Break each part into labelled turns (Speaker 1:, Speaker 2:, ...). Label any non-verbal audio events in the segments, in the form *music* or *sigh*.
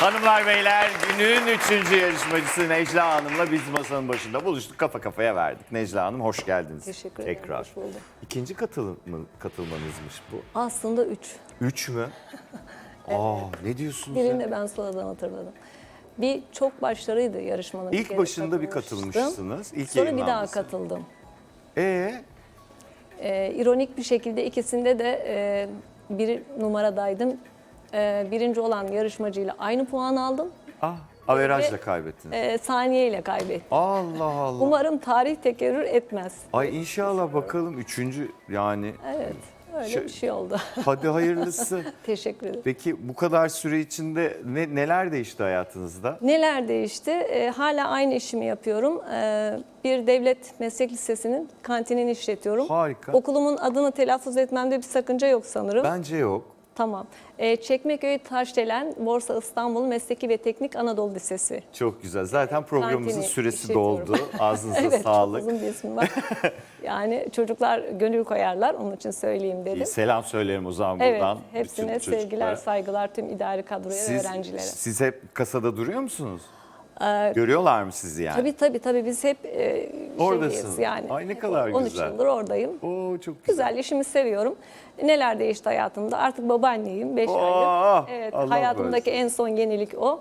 Speaker 1: Hanımlar beyler günün üçüncü yarışmacısı Necla Hanım'la biz masanın başında buluştuk. Kafa kafaya verdik. Necla Hanım hoş geldiniz.
Speaker 2: Teşekkür ederim,
Speaker 1: Tekrar.
Speaker 2: hoş bulduk.
Speaker 1: İkinci katılım, katılmanızmış bu.
Speaker 2: Aslında üç.
Speaker 1: Üç mü? *laughs* Aa ne diyorsunuz
Speaker 2: Birini de ben sonradan hatırladım. Bir çok başlarıydı yarışmanın.
Speaker 1: İlk
Speaker 2: kere
Speaker 1: başında bir
Speaker 2: katılmıştım.
Speaker 1: katılmışsınız. İlk
Speaker 2: Sonra bir daha
Speaker 1: yayınlanması.
Speaker 2: katıldım.
Speaker 1: Ee,
Speaker 2: Ee, ironik bir şekilde ikisinde de e, bir numaradaydım. Ee, birinci olan yarışmacıyla aynı puan aldım.
Speaker 1: ah, averajla kaybettiniz.
Speaker 2: Ee, saniyeyle kaybettim.
Speaker 1: Allah Allah.
Speaker 2: Umarım tarih tekerrür etmez.
Speaker 1: Ay inşallah bakalım üçüncü yani.
Speaker 2: Evet, öyle bir şey oldu. *laughs*
Speaker 1: Hadi hayırlısı.
Speaker 2: Teşekkür ederim.
Speaker 1: Peki bu kadar süre içinde ne, neler değişti hayatınızda?
Speaker 2: Neler değişti? Ee, hala aynı işimi yapıyorum. Ee, bir devlet meslek lisesinin kantinini işletiyorum.
Speaker 1: Harika.
Speaker 2: Okulumun adını telaffuz etmemde bir sakınca yok sanırım.
Speaker 1: Bence yok.
Speaker 2: Tamam. Ee, Çekmeköy Taşdelen Borsa İstanbul Mesleki ve Teknik Anadolu Lisesi.
Speaker 1: Çok güzel. Zaten programımızın
Speaker 2: Kantini
Speaker 1: süresi doldu. Ağzınıza *laughs*
Speaker 2: evet,
Speaker 1: sağlık.
Speaker 2: çok uzun bir ismi var. yani çocuklar gönül koyarlar, onun için söyleyeyim dedim.
Speaker 1: İyi, Selam söylerim o zaman
Speaker 2: Evet,
Speaker 1: buradan.
Speaker 2: hepsine
Speaker 1: bütün çocuklara.
Speaker 2: sevgiler, saygılar tüm idari kadroya ve öğrencilere.
Speaker 1: siz hep kasada duruyor musunuz? Görüyorlar mı sizi yani?
Speaker 2: Tabii tabii tabii biz hep e,
Speaker 1: Oradasınız.
Speaker 2: şeyiz yani.
Speaker 1: Ay, ne kadar
Speaker 2: 13
Speaker 1: güzel.
Speaker 2: yıldır oradayım.
Speaker 1: Oo çok güzel.
Speaker 2: Güzel, işimi seviyorum. Neler değişti hayatımda? Artık babaanneyim, 5
Speaker 1: Oh,
Speaker 2: aylık. Evet,
Speaker 1: Allah
Speaker 2: hayatımdaki en son yenilik o.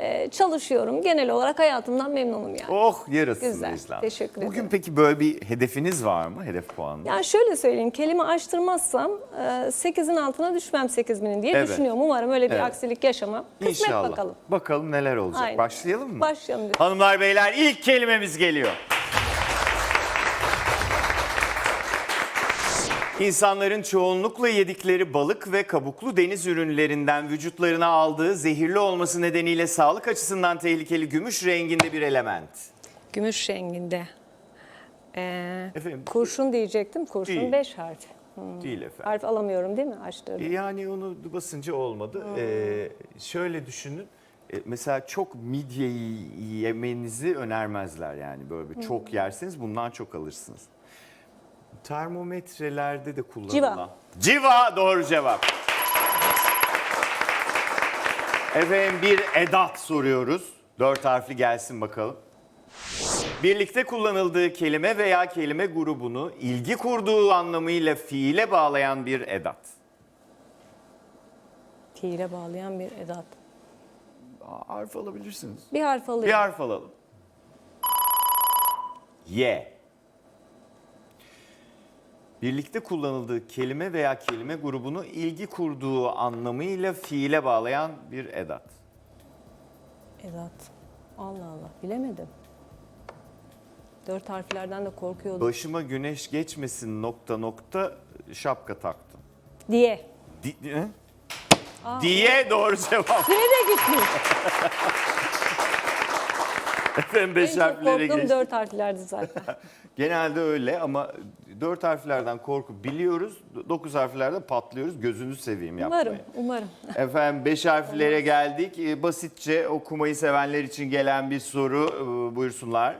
Speaker 2: Ee, çalışıyorum. Genel olarak hayatımdan memnunum yani.
Speaker 1: Oh yarasın
Speaker 2: Güzel, teşekkür
Speaker 1: Bugün
Speaker 2: ederim.
Speaker 1: peki böyle bir hedefiniz var mı? Hedef puanı?
Speaker 2: Yani şöyle söyleyeyim, kelime açtırmazsam e, 8'in altına düşmem 8000'in diye
Speaker 1: Evet.
Speaker 2: düşünüyorum. Umarım öyle bir
Speaker 1: Evet.
Speaker 2: aksilik yaşamam. Kısmet
Speaker 1: İnşallah.
Speaker 2: bakalım.
Speaker 1: Bakalım neler olacak.
Speaker 2: Aynen.
Speaker 1: Başlayalım mı?
Speaker 2: Başlayalım. lütfen.
Speaker 1: Hanımlar beyler ilk kelimemiz geliyor. İnsanların çoğunlukla yedikleri balık ve kabuklu deniz ürünlerinden vücutlarına aldığı zehirli olması nedeniyle sağlık açısından tehlikeli gümüş renginde bir element.
Speaker 2: Gümüş renginde. Ee,
Speaker 1: Efendim?
Speaker 2: kurşun diyecektim. Kurşun
Speaker 1: Değil.
Speaker 2: 5 harf.
Speaker 1: Değil efendim.
Speaker 2: Harf alamıyorum değil mi? Açtığım.
Speaker 1: Yani onu basınca olmadı. Ee, şöyle düşünün. e, Mesela çok midye yemenizi önermezler yani böyle bir çok yerseniz bundan çok alırsınız. Termometrelerde de kullanılan. Civa doğru cevap. Efendim bir edat soruyoruz. Dört harfli gelsin bakalım. Birlikte kullanıldığı kelime veya kelime grubunu ilgi kurduğu anlamıyla fiile bağlayan bir edat.
Speaker 2: Fiile bağlayan bir edat.
Speaker 1: Harf alabilirsiniz.
Speaker 2: Bir harf alayım.
Speaker 1: Bir harf alalım. Y. Birlikte kullanıldığı kelime veya kelime grubunu ilgi kurduğu anlamıyla fiile bağlayan bir edat.
Speaker 2: Edat. Allah Allah bilemedim. Dört harflerden de korkuyordum.
Speaker 1: Başıma güneş geçmesin nokta nokta şapka taktım.
Speaker 2: Diye.
Speaker 1: Di- ne? Diye doğru cevap.
Speaker 2: Süre de gitmiş. *laughs*
Speaker 1: Efendim
Speaker 2: en
Speaker 1: beş
Speaker 2: çok
Speaker 1: harflere
Speaker 2: korktuğum dört harflerdi zaten. *laughs*
Speaker 1: Genelde öyle ama dört harflerden korku biliyoruz. Dokuz harflerden patlıyoruz. Gözünüzü seveyim yapmayın.
Speaker 2: umarım, umarım. *laughs*
Speaker 1: Efendim beş harflere geldik. Ee, Basitçe okumayı sevenler için gelen bir soru. Ee, Buyursunlar.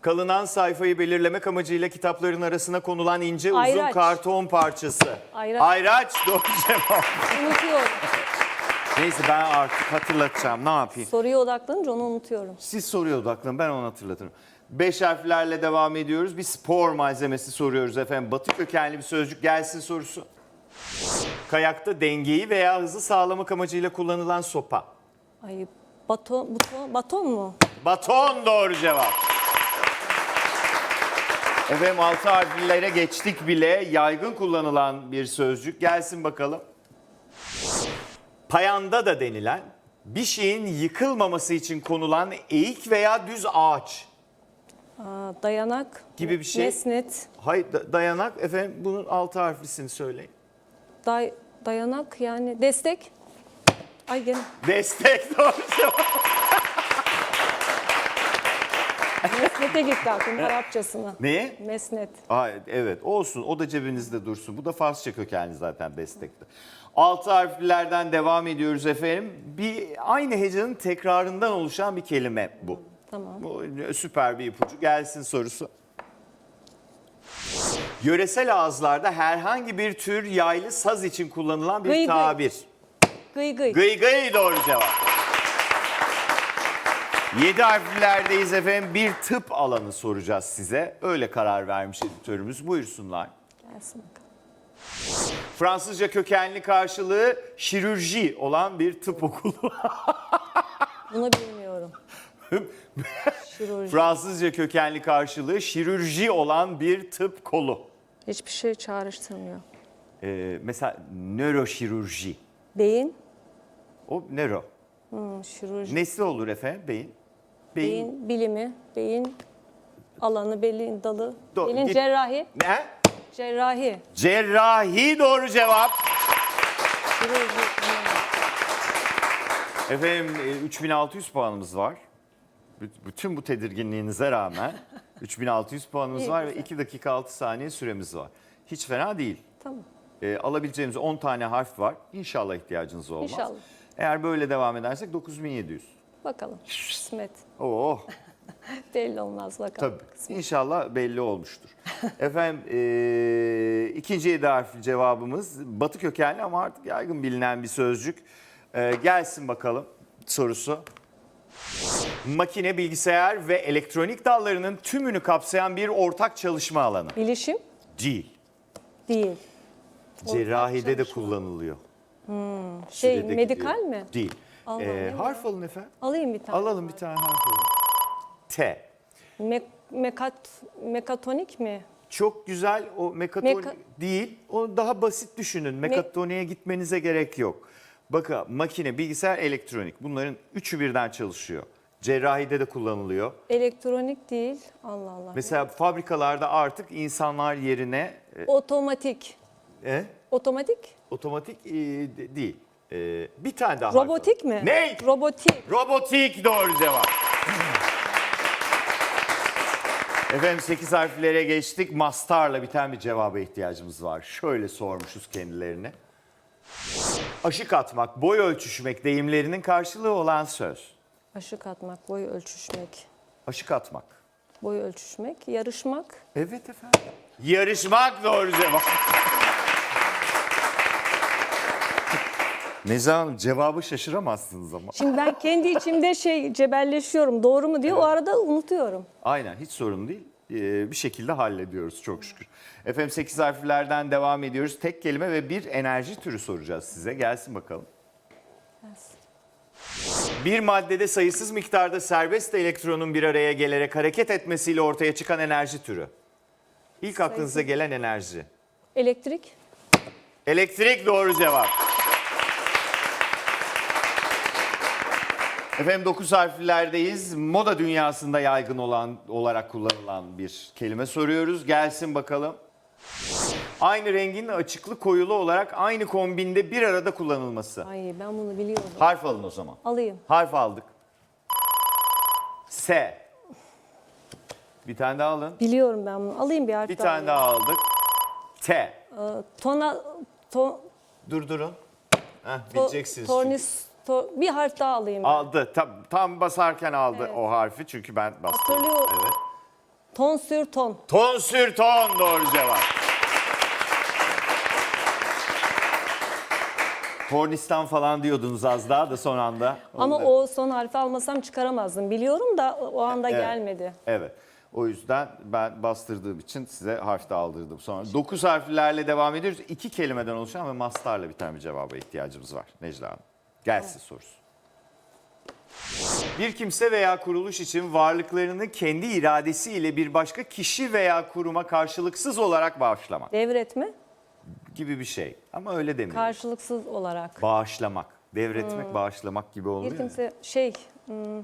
Speaker 1: Kalınan sayfayı belirlemek amacıyla kitapların arasına konulan ince uzun
Speaker 2: Ayraç.
Speaker 1: karton parçası.
Speaker 2: Ayraç.
Speaker 1: Ayraç doğru cevap.
Speaker 2: Unutuyorum.
Speaker 1: Neyse ben artık hatırlatacağım. Ne yapayım?
Speaker 2: Soruya odaklanınca onu unutuyorum.
Speaker 1: Siz soruya odaklanın ben onu hatırlatırım. Beş harflerle devam ediyoruz. Bir spor malzemesi soruyoruz efendim. Batı kökenli bir sözcük gelsin sorusu. Kayakta dengeyi veya hızı sağlamak amacıyla kullanılan sopa.
Speaker 2: Ay baton, buton, baton mu?
Speaker 1: Baton doğru cevap. Efendim altı harflere geçtik bile. Yaygın kullanılan bir sözcük. Gelsin bakalım. Payanda da denilen bir şeyin yıkılmaması için konulan eğik veya düz ağaç.
Speaker 2: Dayanak.
Speaker 1: Gibi bir şey.
Speaker 2: Mesnet.
Speaker 1: Hayır da- dayanak efendim bunun altı harflisini söyleyin.
Speaker 2: Day, dayanak yani destek. Ay gene.
Speaker 1: Destek *laughs* doğru cevap.
Speaker 2: Mesnete gitti aklım Arapçasına.
Speaker 1: Neye?
Speaker 2: Mesnet.
Speaker 1: Aa, evet olsun o da cebinizde dursun. Bu da Farsça kökenli zaten destekte. Altı harflilerden devam ediyoruz efendim. Bir aynı hecanın tekrarından oluşan bir kelime bu.
Speaker 2: Tamam.
Speaker 1: Bu süper bir ipucu. Gelsin sorusu. Yöresel ağızlarda herhangi bir tür yaylı saz için kullanılan bir
Speaker 2: Gıy gıy.
Speaker 1: tabir.
Speaker 2: Gıy gıy.
Speaker 1: Gıy gıy doğru cevap. 7 harflerdeyiz efendim. Bir tıp alanı soracağız size. Öyle karar vermiş editörümüz. Buyursunlar.
Speaker 2: Gelsin bakalım.
Speaker 1: Fransızca kökenli karşılığı şirürji olan bir tıp okulu. *laughs*
Speaker 2: Bunu bilmiyorum.
Speaker 1: Fransızca kökenli karşılığı şirürji olan bir tıp kolu.
Speaker 2: Hiçbir şey çağrıştırmıyor.
Speaker 1: Ee, mesela nöroşirurji.
Speaker 2: Beyin.
Speaker 1: O nöro.
Speaker 2: Hmm, şirurji.
Speaker 1: Nesi olur efendim? Beyin. Beyin.
Speaker 2: Bilimi. Beyin alanı, beyin dalı.
Speaker 1: Do-
Speaker 2: Beyin
Speaker 1: git.
Speaker 2: cerrahi.
Speaker 1: Ne?
Speaker 2: Cerrahi.
Speaker 1: Cerrahi doğru cevap.
Speaker 2: Şirurji.
Speaker 1: Efendim e, 3600 puanımız var. Bü- Bütün bu tedirginliğinize rağmen *laughs* 3600 puanımız
Speaker 2: İyi,
Speaker 1: var ve
Speaker 2: güzel.
Speaker 1: 2 dakika 6 saniye süremiz var. Hiç fena değil.
Speaker 2: Tamam.
Speaker 1: E, alabileceğimiz 10 tane harf var. İnşallah ihtiyacınız olmaz.
Speaker 2: İnşallah.
Speaker 1: Eğer böyle devam edersek 9700.
Speaker 2: Bakalım. Kısmet.
Speaker 1: Oh *laughs*
Speaker 2: Belli olmaz bakalım.
Speaker 1: tabii.
Speaker 2: Kısmet.
Speaker 1: İnşallah belli olmuştur. Efendim e, ikinci yedi harfli cevabımız batı kökenli ama artık yaygın bilinen bir sözcük. E, gelsin bakalım sorusu. Makine, bilgisayar ve elektronik dallarının tümünü kapsayan bir ortak çalışma alanı.
Speaker 2: Bilişim
Speaker 1: Değil.
Speaker 2: değil.
Speaker 1: Cerrahide de kullanılıyor.
Speaker 2: Şey
Speaker 1: Sürede
Speaker 2: medikal
Speaker 1: gidiyor.
Speaker 2: mi?
Speaker 1: Değil.
Speaker 2: Allah
Speaker 1: E,
Speaker 2: Allah.
Speaker 1: harf alın efendim.
Speaker 2: Alayım bir tane.
Speaker 1: Alalım bir tane harf alın. T.
Speaker 2: Me- mekat mekatonik mi?
Speaker 1: Çok güzel o mekatonik
Speaker 2: Meka-
Speaker 1: değil. O daha basit düşünün. Mekatoniğe gitmenize gerek yok. Bakın makine, bilgisayar, elektronik bunların üçü birden çalışıyor. Cerrahide de kullanılıyor.
Speaker 2: Elektronik değil. Allah Allah.
Speaker 1: Mesela fabrikalarda artık insanlar yerine
Speaker 2: Otomatik.
Speaker 1: e, e,
Speaker 2: Otomatik?
Speaker 1: otomatik e, de- değil. E, bir tane daha. harf
Speaker 2: Robotik
Speaker 1: alın.
Speaker 2: mi?
Speaker 1: Ne?
Speaker 2: Robotik.
Speaker 1: Robotik doğru cevap. Efendim 8 harflere geçtik. Mastarla biten bir cevaba ihtiyacımız var. Şöyle sormuşuz kendilerine. Aşık atmak, boy ölçüşmek deyimlerinin karşılığı olan söz.
Speaker 2: Aşık atmak, boy ölçüşmek.
Speaker 1: Aşık atmak.
Speaker 2: Boy ölçüşmek, yarışmak.
Speaker 1: Evet efendim. Yarışmak doğru cevap. Nezah Hanım cevabı şaşıramazsınız ama.
Speaker 2: Şimdi ben kendi içimde şey cebelleşiyorum. Doğru mu diye o arada unutuyorum.
Speaker 1: Aynen hiç sorun değil. Bir şekilde hallediyoruz çok şükür. Efendim 8 harflerden devam ediyoruz. Tek kelime ve bir enerji türü soracağız size. Gelsin bakalım. Bir maddede sayısız miktarda serbest elektronun bir araya gelerek hareket etmesiyle ortaya çıkan enerji türü. İlk aklınıza gelen enerji.
Speaker 2: Elektrik,
Speaker 1: Elektrik doğru cevap. Efendim 9 harflerdeyiz. Moda dünyasında yaygın olan olarak kullanılan bir kelime soruyoruz. Gelsin bakalım. Aynı rengin açıklı koyulu olarak aynı kombinde bir arada kullanılması.
Speaker 2: ay ben bunu biliyorum.
Speaker 1: Harf alın o zaman.
Speaker 2: Alayım.
Speaker 1: Harf aldık. S. Bir tane daha alın.
Speaker 2: Biliyorum ben bunu. Alayım bir harf
Speaker 1: Bir tane daha aldık. T.
Speaker 2: Ee, Tona, to,
Speaker 1: Durdurun. Heh, bileceksiniz. çünkü.
Speaker 2: tornis, to- bir harf daha alayım.
Speaker 1: Aldı. Tam, tam basarken aldı
Speaker 2: Evet.
Speaker 1: o harfi çünkü ben bastım.
Speaker 2: Hatırlıyorum.
Speaker 1: Evet.
Speaker 2: Ton sür ton.
Speaker 1: Ton sür ton doğru cevap. Tornistan falan diyordunuz az daha da son anda.
Speaker 2: Ama
Speaker 1: Onu da-
Speaker 2: o son harfi almasam çıkaramazdım. Biliyorum da o anda
Speaker 1: Evet.
Speaker 2: gelmedi.
Speaker 1: Evet. O yüzden ben bastırdığım için size harf de aldırdım sonra. Dokuz harflerle devam ediyoruz. İki kelimeden oluşan ve mastarla biten bir cevaba ihtiyacımız var Necla Hanım. Gelsin sorusu. Bir kimse veya kuruluş için varlıklarını kendi iradesiyle bir başka kişi veya kuruma karşılıksız olarak bağışlamak
Speaker 2: Devretme
Speaker 1: gibi bir şey. Ama öyle demiyoruz.
Speaker 2: karşılıksız olarak.
Speaker 1: Bağışlamak, devretmek, bağışlamak gibi oluyor.
Speaker 2: Bir
Speaker 1: ya.
Speaker 2: kimse şey hmm,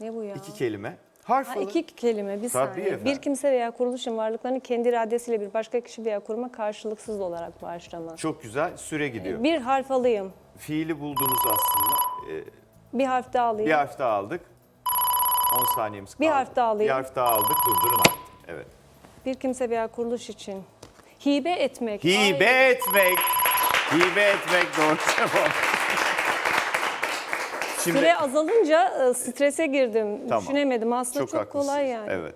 Speaker 2: ne bu ya?
Speaker 1: İki kelime. Harf
Speaker 2: Ha,
Speaker 1: alın.
Speaker 2: iki kelime bir
Speaker 1: Tabii
Speaker 2: saniye.
Speaker 1: efendim.
Speaker 2: Bir kimse veya kuruluşun varlıklarını kendi iradesiyle bir başka kişi veya kuruma karşılıksız olarak bağışlama.
Speaker 1: Çok güzel süre gidiyor.
Speaker 2: Bir harf alayım.
Speaker 1: Fiili buldunuz aslında. Ee,
Speaker 2: Bir harf daha alayım.
Speaker 1: Bir harf daha aldık. 10 saniyemiz kaldı.
Speaker 2: Bir harf daha alayım.
Speaker 1: Bir harf daha aldık. Durdurun artık. Evet.
Speaker 2: Bir kimse veya kuruluş için. Hibe etmek.
Speaker 1: Hibe
Speaker 2: Ay,
Speaker 1: etmek. Hibe etmek doğru cevap. Şimdi
Speaker 2: Süre azalınca e, strese girdim.
Speaker 1: Tamam.
Speaker 2: Düşünemedim. Aslında çok, kolay
Speaker 1: haklısınız.
Speaker 2: yani.
Speaker 1: Evet.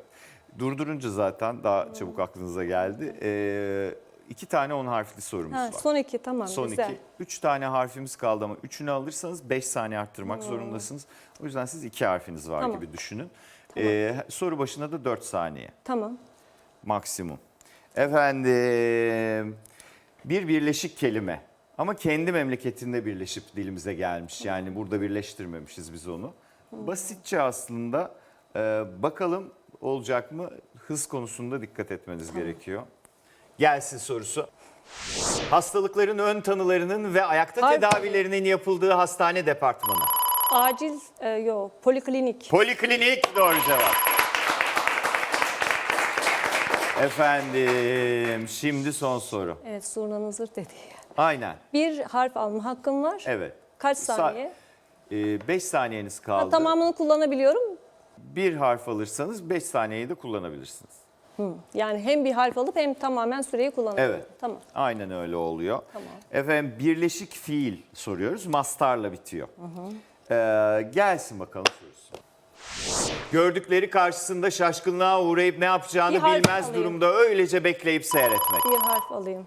Speaker 1: Durdurunca zaten daha çabuk aklınıza geldi. Ee, iki tane 10 harfli sorumuz
Speaker 2: Ha,
Speaker 1: var.
Speaker 2: son iki tamam
Speaker 1: Son
Speaker 2: güzel.
Speaker 1: iki. Üç tane harfimiz kaldı ama üçünü alırsanız 5 saniye arttırmak zorundasınız. O yüzden siz iki harfiniz var
Speaker 2: Tamam.
Speaker 1: gibi düşünün. Ee, soru başına da 4 saniye
Speaker 2: Tamam.
Speaker 1: maksimum. Efendim bir birleşik kelime ama kendi memleketinde birleşip dilimize gelmiş. Yani burada birleştirmemişiz biz onu. Basitçe aslında e, bakalım olacak mı? Hız konusunda dikkat etmeniz gerekiyor. Gelsin sorusu. Hastalıkların ön tanılarının ve ayakta
Speaker 2: Harf-
Speaker 1: tedavilerinin yapıldığı hastane departmanı.
Speaker 2: Acil e, yok poliklinik.
Speaker 1: Poliklinik doğru cevap. Efendim şimdi son soru.
Speaker 2: Evet zurnanın zırt dediği.
Speaker 1: Aynen.
Speaker 2: Bir harf alma hakkım var.
Speaker 1: Evet.
Speaker 2: Kaç
Speaker 1: Sa-
Speaker 2: saniye?
Speaker 1: 5 saniyeniz
Speaker 2: Ha,
Speaker 1: kaldı.
Speaker 2: tamamını kullanabiliyorum.
Speaker 1: Bir harf alırsanız 5 saniyeyi de kullanabilirsiniz.
Speaker 2: Yani hem bir harf alıp hem tamamen süreyi kullanabilirim.
Speaker 1: Evet.
Speaker 2: Tamam.
Speaker 1: Aynen öyle oluyor.
Speaker 2: Tamam.
Speaker 1: Efendim birleşik fiil soruyoruz. Mastarla bitiyor. Ee, gelsin bakalım sorusu. Gördükleri karşısında şaşkınlığa uğrayıp ne yapacağını
Speaker 2: Bir harf
Speaker 1: bilmez
Speaker 2: alayım.
Speaker 1: durumda öylece bekleyip seyretmek.
Speaker 2: Bir harf alayım.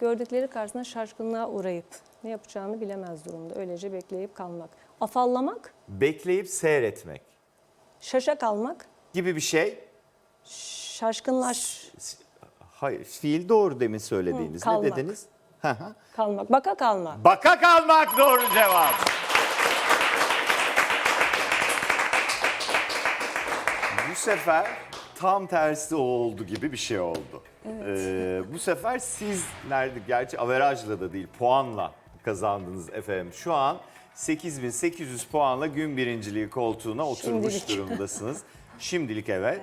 Speaker 2: Gördükleri karşısında şaşkınlığa uğrayıp ne yapacağını bilemez durumda. Öylece bekleyip kalmak. Afallamak,
Speaker 1: Bekleyip seyretmek
Speaker 2: şaşa kalmak,
Speaker 1: gibi bir şey.
Speaker 2: Şaşkınlaş
Speaker 1: Hayır, fiil doğru demin söylediğiniz.
Speaker 2: Hı,
Speaker 1: ne
Speaker 2: kalmak.
Speaker 1: dediniz? Hı hı.
Speaker 2: kalmak, baka kalmak.
Speaker 1: Baka kalmak doğru cevap. Bu sefer tam tersi oldu gibi bir şey oldu. Ee, bu sefer siz nerede gerçi averajla da değil puanla kazandınız efendim. Şu an 8800 puanla gün birinciliği koltuğuna oturmuş
Speaker 2: Şimdilik.
Speaker 1: durumdasınız. *laughs* Şimdilik evet.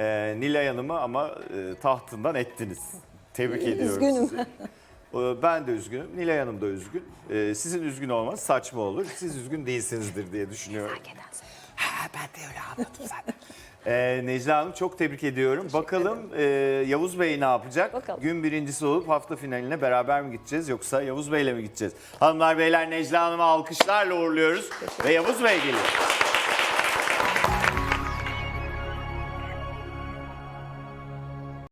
Speaker 1: Ee, Nilay Hanım'ı ama e, tahtından ettiniz. Tebrik ediyorum
Speaker 2: Üzgünüm.
Speaker 1: sizi. *laughs* Ee, Ben de üzgünüm. Nilay Hanım da üzgün. Ee, Sizin üzgün olmanız saçma olur. Siz üzgün değilsinizdir diye düşünüyorum. Ha, ben de öyle anladım zaten. *laughs* Ee, Necla Hanım çok tebrik ediyorum. Bakalım e, Yavuz Bey ne yapacak?
Speaker 2: Bakalım.
Speaker 1: Gün birincisi olup hafta finaline beraber mi gideceğiz yoksa Yavuz Bey'le mi gideceğiz? Hanımlar beyler Necla Hanım'ı alkışlarla uğurluyoruz ve Yavuz Bey geliyor.